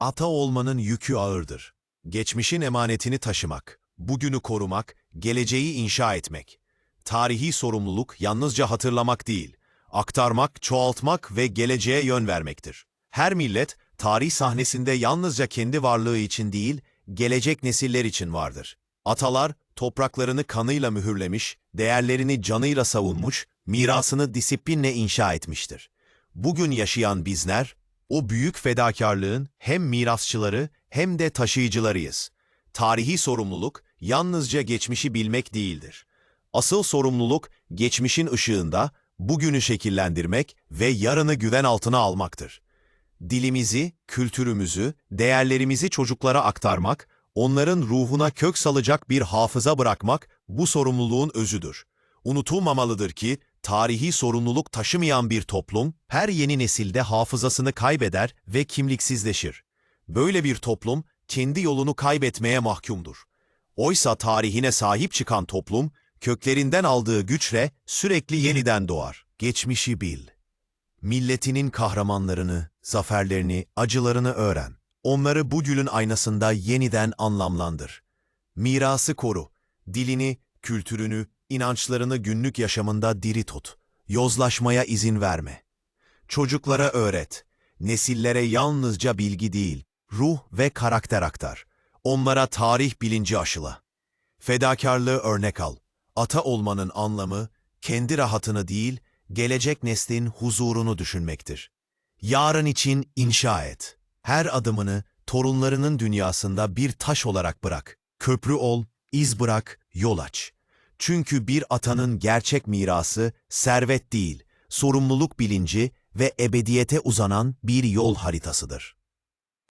Ata olmanın yükü ağırdır. Geçmişin emanetini taşımak, bugünü korumak, geleceği inşa etmek. Tarihi sorumluluk yalnızca hatırlamak değil, aktarmak, çoğaltmak ve geleceğe yön vermektir. Her millet, tarih sahnesinde yalnızca kendi varlığı için değil, gelecek nesiller için vardır. Atalar, topraklarını kanıyla mühürlemiş, değerlerini canıyla savunmuş, mirasını disiplinle inşa etmiştir. Bugün yaşayan bizler, o büyük fedakarlığın hem mirasçıları hem de taşıyıcılarıyız. Tarihi sorumluluk yalnızca geçmişi bilmek değildir. Asıl sorumluluk geçmişin ışığında bugünü şekillendirmek ve yarını güven altına almaktır. Dilimizi, kültürümüzü, değerlerimizi çocuklara aktarmak, onların ruhuna kök salacak bir hafıza bırakmak bu sorumluluğun özüdür. Unutulmamalıdır ki tarihi sorumluluk taşımayan bir toplum her yeni nesilde hafızasını kaybeder ve kimliksizleşir. Böyle bir toplum kendi yolunu kaybetmeye mahkumdur. Oysa tarihine sahip çıkan toplum köklerinden aldığı güçle sürekli yeniden doğar. Geçmişi bil. Milletinin kahramanlarını, zaferlerini, acılarını öğren. Onları bu gülün aynasında yeniden anlamlandır. Mirası koru. Dilini, kültürünü, inançlarını günlük yaşamında diri tut. Yozlaşmaya izin verme. Çocuklara öğret. Nesillere yalnızca bilgi değil, ruh ve karakter aktar. Onlara tarih bilinci aşıla. Fedakarlığı örnek al. Ata olmanın anlamı, kendi rahatını değil, gelecek neslin huzurunu düşünmektir. Yarın için inşa et. Her adımını torunlarının dünyasında bir taş olarak bırak. Köprü ol, iz bırak, yol aç. Çünkü bir atanın gerçek mirası servet değil, sorumluluk bilinci ve ebediyete uzanan bir yol haritasıdır.